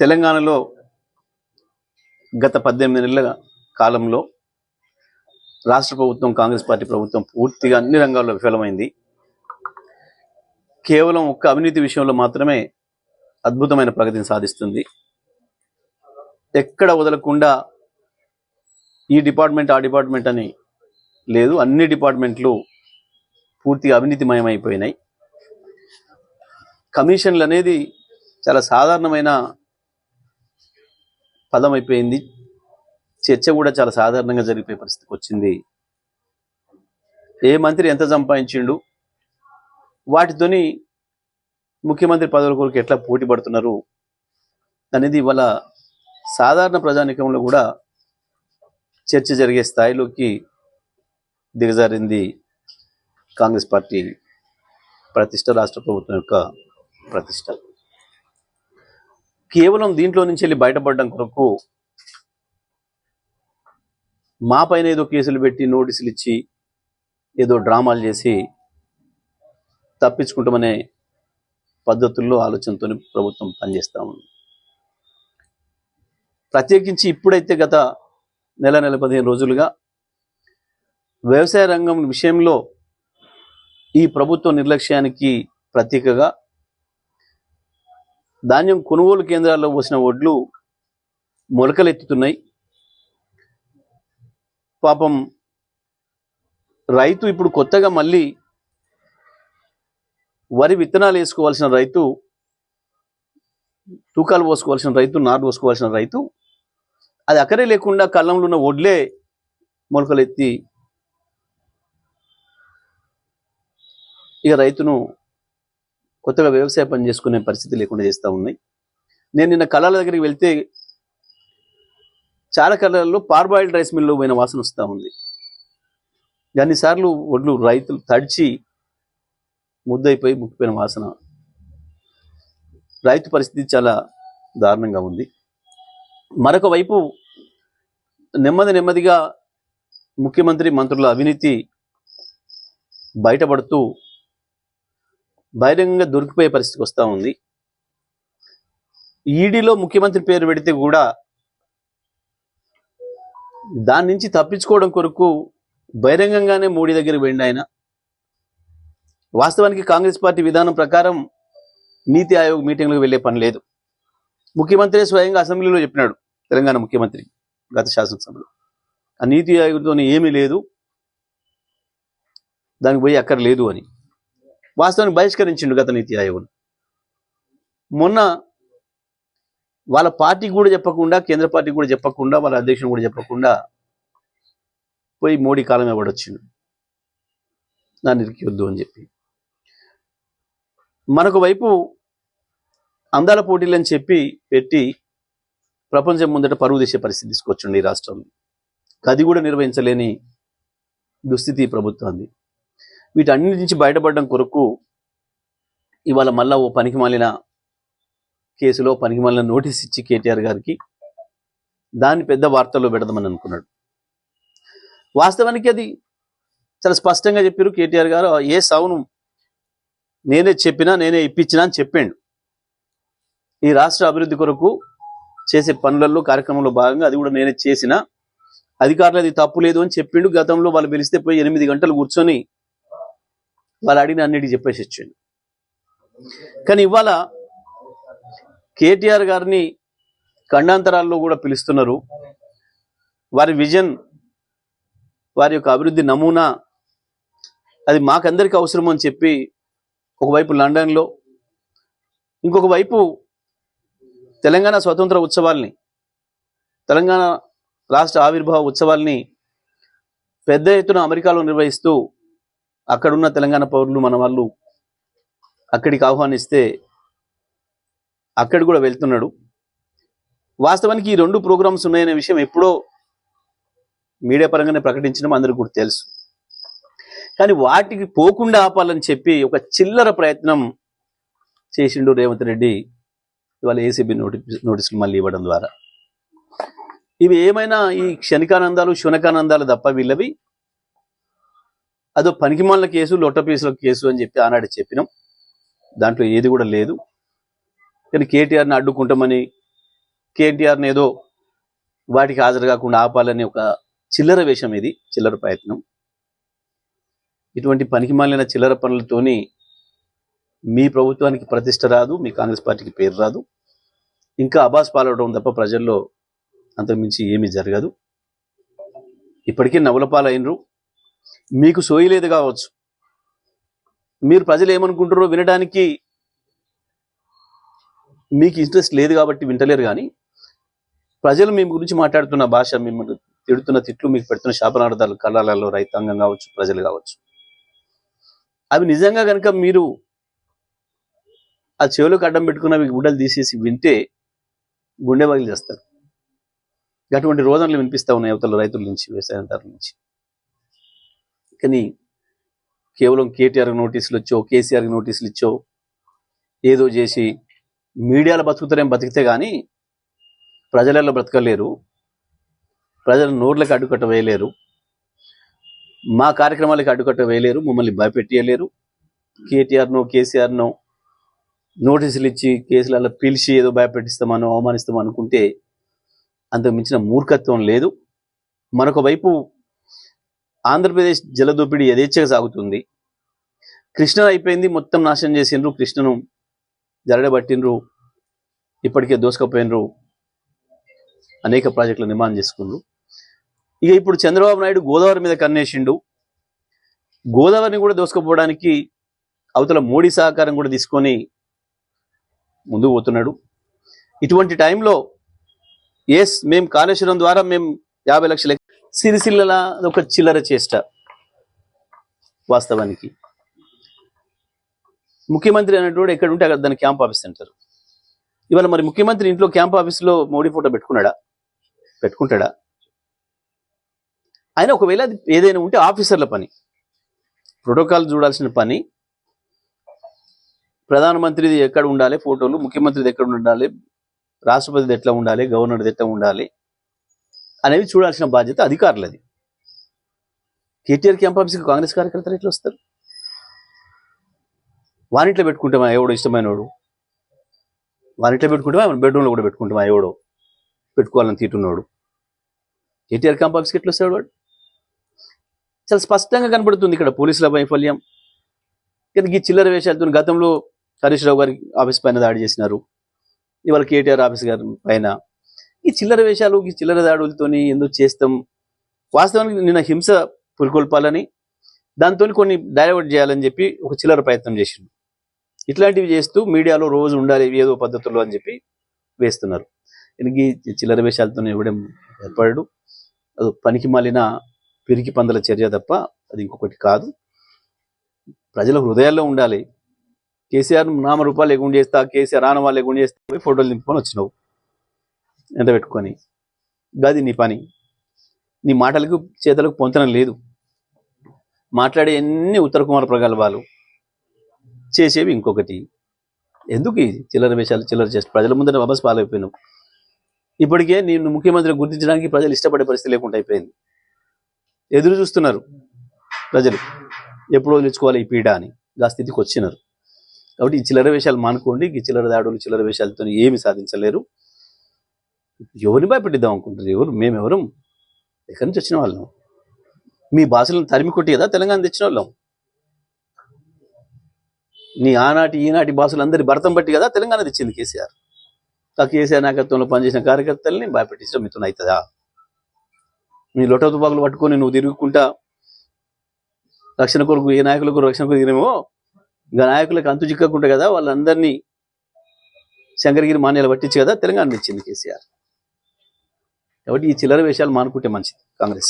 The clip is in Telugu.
తెలంగాణలో గత పద్దెనిమిది నెలల కాలంలో రాష్ట్ర ప్రభుత్వం కాంగ్రెస్ పార్టీ ప్రభుత్వం పూర్తిగా అన్ని రంగాల్లో విఫలమైంది. కేవలం ఒక్క అవినీతి విషయంలో మాత్రమే అద్భుతమైన ప్రగతిని సాధిస్తుంది. ఎక్కడ వదలకుండా ఈ డిపార్ట్మెంట్ ఆ డిపార్ట్మెంట్ అని లేదు అన్ని డిపార్ట్మెంట్లు పూర్తిగా అవినీతిమయమైపోయినాయి. కమిషన్లు అనేది చాలా సాధారణమైన పదం అయిపోయింది చర్చ కూడా చాలా సాధారణంగా జరిగిపోయే పరిస్థితికి వచ్చింది. ఏ మంత్రి ఎంత సంపాదించిండు? వాటితోని ముఖ్యమంత్రి పదవుల కొరకు ఎట్లా పోటీ పడుతున్నారు? అనేది ఇవాళ సాధారణ ప్రజానికంలో కూడా చర్చ జరిగే స్థాయిలోకి దిగజారింది కాంగ్రెస్ పార్టీ ప్రతిష్ట రాష్ట్ర ప్రభుత్వం యొక్క ప్రతిష్ట. కేవలం దీంట్లో నుంచి వెళ్ళి బయటపడడం కొరకు మా పైన ఏదో కేసులు పెట్టి నోటీసులు ఇచ్చి ఏదో డ్రామాలు చేసి తప్పించుకుంటామనే పద్ధతుల్లో ఆలోచనతో ప్రభుత్వం పనిచేస్తా ఉంది. ప్రత్యేకించి ఇప్పుడైతే గత నెల నెల పదిహేను రోజులుగా వ్యవసాయ రంగం విషయంలో ఈ ప్రభుత్వ నిర్లక్ష్యానికి ప్రతీకగా ధాన్యం కొనుగోలు కేంద్రాల్లో పోసిన వడ్లు మొలకలెత్తుతున్నాయి. పాపం రైతు ఇప్పుడు కొత్తగా మళ్ళీ వరి విత్తనాలు వేసుకోవాల్సిన రైతు తూకాలు పోసుకోవాల్సిన రైతు నారు పోసుకోవాల్సిన రైతు అది అక్కడే లేకుండా కళ్ళంలో ఉన్న వడ్లే మొలకలెత్తి ఇక రైతును కొత్తగా వ్యవసాయ పని చేసుకునే పరిస్థితి లేకుండా చేస్తూ ఉన్నాయి. నేను నిన్న కళల దగ్గరికి వెళ్తే చాలా కళల్లో పార్బాయిల్డ్ రైస్ మిల్లు పోయిన వాసన వస్తూ ఉంది. అన్నిసార్లు ఒడ్లు రైతులు తడిచి ముద్దయిపోయి ముక్కిపోయిన వాసన. రైతు పరిస్థితి చాలా దారుణంగా ఉంది. మరొక వైపు నెమ్మది నెమ్మదిగా ముఖ్యమంత్రి మంత్రుల అవినీతి బయటపడుతూ బహిరంగంగా దొరికిపోయే పరిస్థితికి వస్తూ ఉంది. ఈడీలో ముఖ్యమంత్రి పేరు పెడితే కూడా దాని నుంచి తప్పించుకోవడం కొరకు బహిరంగంగానే మోడీ దగ్గర వెళ్ళి ఆయన. వాస్తవానికి కాంగ్రెస్ పార్టీ విధానం ప్రకారం నీతి ఆయోగ్ మీటింగ్లకు వెళ్ళే పని లేదు. ముఖ్యమంత్రి స్వయంగా అసెంబ్లీలో చెప్పినాడు తెలంగాణ ముఖ్యమంత్రి గత శాసనసభలో. ఆ నీతి ఆయోగ్తో ఏమీ లేదు. దానికి పోయి అక్కర్లేదు అని. వాస్తవానికి బహిష్కరించిండు గత నీతి ఆయోగ్ మొన్న వాళ్ళ పార్టీకి కూడా చెప్పకుండా కేంద్ర పార్టీకి కూడా చెప్పకుండా వాళ్ళ అధ్యక్షుడు కూడా చెప్పకుండా పోయి మోడీ కాలం ఇవ్వడొచ్చిండు దాన్ని ఇరికివద్దు అని చెప్పి. మరొక వైపు అందాల పోటీలని చెప్పి పెట్టి ప్రపంచం ముందట పరువు తీసే పరిస్థితి తీసుకొచ్చిండు ఈ రాష్ట్రంలో అది కూడా నిర్వహించలేని దుస్థితి ప్రభుత్వం ప్రభుత్వాన్ని. వీటన్నిటి నుంచి బయటపడడం కొరకు ఇవాళ మళ్ళా ఓ పనికి మాలిన కేసులో పనికి మాలిన నోటీస్ ఇచ్చి కేటీఆర్ గారికి దాన్ని పెద్ద వార్తల్లో పెడదామని అనుకున్నాడు. వాస్తవానికి అది చాలా స్పష్టంగా చెప్పారు కేటీఆర్ గారు ఏ సౌను నేనే చెప్పినా నేనే ఇప్పించినా అని చెప్పాడు. ఈ రాష్ట్ర అభివృద్ధి కొరకు చేసే పనులలో కార్యక్రమంలో భాగంగా అది కూడా నేనే చేసిన అధికారులు అది తప్పు లేదు అని చెప్పిండు. గతంలో వాళ్ళు పిలిస్తే పోయి ఎనిమిది గంటలు కూర్చొని వాళ్ళు అడిగిన అన్నిటికీ చెప్పేసి వచ్చాడు. కానీ ఇవాళ కేటీఆర్ గారిని ఖండాంతరాల్లో కూడా పిలుస్తున్నారు. వారి విజన్ వారి యొక్క అభివృద్ధి నమూనా అది మాకందరికీ అవసరం అని చెప్పి ఒకవైపు లండన్లో ఇంకొక వైపు తెలంగాణ స్వతంత్ర ఉత్సవాల్ని తెలంగాణ రాష్ట్ర ఆవిర్భావ ఉత్సవాల్ని పెద్ద ఎత్తున అమెరికాలో నిర్వహిస్తూ అక్కడున్న తెలంగాణ పౌరులు మన వాళ్ళు అక్కడికి ఆహ్వానిస్తే అక్కడ కూడా వెళ్తున్నాడు. వాస్తవానికి ఈ రెండు ప్రోగ్రామ్స్ ఉన్నాయనే విషయం ఎప్పుడో మీడియా పరంగానే ప్రకటించడం అందరికీ కూడా తెలుసు. కానీ వాటికి పోకుండా ఆపాలని చెప్పి ఒక చిల్లర ప్రయత్నం చేసిండు రేవంత్ రెడ్డి ఇవాళ ఏసీబీ నోటి నోటీసులు మళ్ళీ ఇవ్వడం ద్వారా. ఇవి ఏమైనా ఈ క్షణికానందాలు శునకానందాలు తప్ప వీళ్ళవి అదో పనికిమాల కేసు లొట్ట పీసుల కేసు అని చెప్పి ఆనాడు చెప్పినాం. దాంట్లో ఏది కూడా లేదు. కానీ కేటీఆర్ని అడ్డుకుంటామని కేటీఆర్ని ఏదో వాటికి హాజరు కాకుండా ఆపాలని ఒక చిల్లర వేషం ఇది చిల్లర ప్రయత్నం. ఇటువంటి పనికిమాలిన చిల్లర పనులతోని మీ ప్రభుత్వానికి ప్రతిష్ట రాదు మీ కాంగ్రెస్ పార్టీకి పేరు రాదు. ఇంకా అబాస్ పాలవడం తప్ప ప్రజల్లో అంతకుమించి ఏమీ జరగదు. ఇప్పటికే నవలపాలైనరు మీకు సోయలేదు కావచ్చు. మీరు ప్రజలు ఏమనుకుంటారో వినడానికి మీకు ఇంట్రెస్ట్ లేదు కాబట్టి వింటలేరు కానీ ప్రజలు మీ గురించి మాట్లాడుతున్న భాష మిమ్మల్ని తిడుతున్న తిట్లు మీకు పెడుతున్న శాపనార్థాలు కళాలలో రైతాంగం కావచ్చు ప్రజలు కావచ్చు. అవి నిజంగా కనుక మీరు ఆ చెవులకు అడ్డం పెట్టుకున్న మీ గుడ్డలు తీసేసి వింటే గుండె బగిలి చేస్తారు. అటువంటి రోజనలు వినిపిస్తూ ఉన్నాయి అవతల రైతుల నుంచి వ్యవసాయదారుల నుంచి. కానీ కేవలం కేటీఆర్ నోటీసులు ఇచ్చో కేసీఆర్ నోటీసులు ఇచ్చో ఏదో చేసి మీడియాలో బతుకుతారేం బతికితే కానీ ప్రజలలో బ్రతకలేరు ప్రజల నోట్లకు అడ్డుకట్ట వేయలేరు మా కార్యక్రమాలకు అడ్డుకట్ట వేయలేరు మమ్మల్ని భయపెట్టలేరు కేటీఆర్నో కేసీఆర్నో నోటీసులు ఇచ్చి కేసులలో పిలిచి ఏదో భయపెట్టిస్తామనో అవమానిస్తామో అనుకుంటే అంతకు మించిన మూర్ఖత్వం లేదు. మరొక వైపు ఆంధ్రప్రదేశ్ జలదోపిడీ యథేచ్ఛగా సాగుతుంది. కృష్ణ అయిపోయింది మొత్తం నాశనం చేసిండ్రు కృష్ణను జరడబట్టిండ్రు ఇప్పటికే దోసుకపోయినరు అనేక ప్రాజెక్టులు నిర్మాణం చేసుకున్నారు ఇక ఇప్పుడు చంద్రబాబు నాయుడు గోదావరి మీద కన్నేసిండు. గోదావరిని కూడా దోసుకుపోవడానికి అవతల మోడీ సహకారం కూడా తీసుకొని ముందుకు పోతున్నాడు. ఇటువంటి టైంలో ఎస్ మేము కాళేశ్వరం ద్వారా మేము యాభై లక్షల సిరిసిల్లల ఒక చిల్లర చేష్ట వాస్తవానికి. ముఖ్యమంత్రి అనేటోడు ఎక్కడ ఉంటే అక్కడ దాన్ని క్యాంప్ ఆఫీస్ అంటారు. ఇవాళ మరి ముఖ్యమంత్రి ఇంట్లో క్యాంప్ ఆఫీస్లో మోడీ ఫోటో పెట్టుకున్నాడా? పెట్టుకుంటాడా? ఆయన ఒకవేళ అది ఏదైనా ఉంటే ఆఫీసర్ల పని ప్రోటోకాల్ చూడాల్సిన పని ప్రధానమంత్రిది ఎక్కడ ఉండాలి ఫోటోలు ముఖ్యమంత్రిది ఎక్కడ ఉండాలి రాష్ట్రపతిది ఎట్లా ఉండాలి గవర్నర్ది ఎట్లా ఉండాలి అనేవి చూడాల్సిన బాధ్యత అధికారులది. కేటీఆర్ క్యాంప్ ఆఫీస్కి కాంగ్రెస్ కార్యకర్తలు ఎట్లా వస్తారు? వానిట్లో పెట్టుకుంటామా ఎవడో ఇష్టమైనవాడు వానిట్లో పెట్టుకుంటామా? బెడ్రూమ్లో కూడా పెట్టుకుంటామా ఎవడో? పెట్టుకోవాలని తీటున్నాడు. కేటీఆర్ క్యాంప్ ఆఫీస్కి ఎట్లా వస్తాడు వాడు? చాలా స్పష్టంగా కనపడుతుంది ఇక్కడ పోలీసుల వైఫల్యం. కానీ ఈ చిల్లర వేషాలతో గతంలో హరీష్ రావు గారి ఆఫీస్ పైన దాడి చేసినారు. ఇవాళ కేటీఆర్ ఆఫీస్ గారి పైన ఈ చిల్లర వేషాలు ఈ చిల్లర దాడులతోని ఎందుకు చేస్తాం. వాస్తవానికి నిన్న హింస పురికొల్పాలని దాంతో కొన్ని డైవర్ట్ చేయాలని చెప్పి ఒక చిల్లర ప్రయత్నం చేసిండు. ఇట్లాంటివి చేస్తూ మీడియాలో రోజు ఉండాలి ఏదో పద్ధతుల్లో అని చెప్పి వేస్తున్నారు. ఇనికి ఈ చిల్లర వేషాలతో ఇవ్వడం ఏర్పడడు. అది పనికి మాలిన పిరికి పందల చర్య తప్ప అది ఇంకొకటి కాదు. ప్రజల హృదయాల్లో ఉండాలి. కేసీఆర్ నామ రూపాయలు ఎగుండి చేస్తా కేసీఆర్ ఆనవాళ్ళు ఎగుండి చేస్తా ఫోటోలు నింపుకొని వచ్చినావు. ఎండబెట్టుకొని. గది నీ పని. నీ మాటలకు చేతలకు పొంతనం లేదు. మాట్లాడే ఎన్ని ఉత్తర కుమార ప్రగల్భాలు చేసేవి ఇంకొకటి. ఎందుకు ఈ చిల్లర వేషాలు చిల్లర చేసి ప్రజల ముందర వాపస్ పాలైపోయినావు. ఇప్పటికే నేను ముఖ్యమంత్రి గుర్తించడానికి ప్రజలు ఇష్టపడే పరిస్థితి లేకుండా అయిపోయింది. ఎదురు చూస్తున్నారు ప్రజలు. ఎప్పుడో నిలుచుకోవాలి ఈ పీడ అని. ఆ స్థితికి వచ్చినారు. కాబట్టి ఈ చిల్లర వేషాలు మానుకోండి. ఈ చిల్లర దాడులు చిల్లర వేషాలతో ఏమి సాధించలేరు. ఎవరిని భయపెట్టిద్దాం అనుకుంటారు ఎవరు? మేమెవరు? ఎక్కడి నుంచి వచ్చిన వాళ్ళం? మీ భాషలను తరిమి కొట్టి కదా తెలంగాణ తెచ్చిన వాళ్ళం? నీ ఆనాటి ఈనాటి భాషలు అందరి భరతం బట్టి కదా తెలంగాణ తెచ్చింది కేసీఆర్. ఆ కేసీఆర్ నాయకత్వంలో పనిచేసిన కార్యకర్తల్ని భయపెట్టించడం మిత్రులు అవుతుందా? మీ లొట తుపాకులు పట్టుకొని నువ్వు తిరుగుకుంటా రక్షణ కొరకు ఏ నాయకులకు రక్షణ కొరకు తిరిగేమో ఇంకా నాయకులకు అంతు చిక్కకుండా కదా వాళ్ళందరినీ శంకరగిరి మాన్యాలు పట్టించి కదా తెలంగాణ తెచ్చింది కేసీఆర్. కాబట్టి ఈ చిల్లర వేషాలు మానుకుంటే మంచిది కాంగ్రెస్.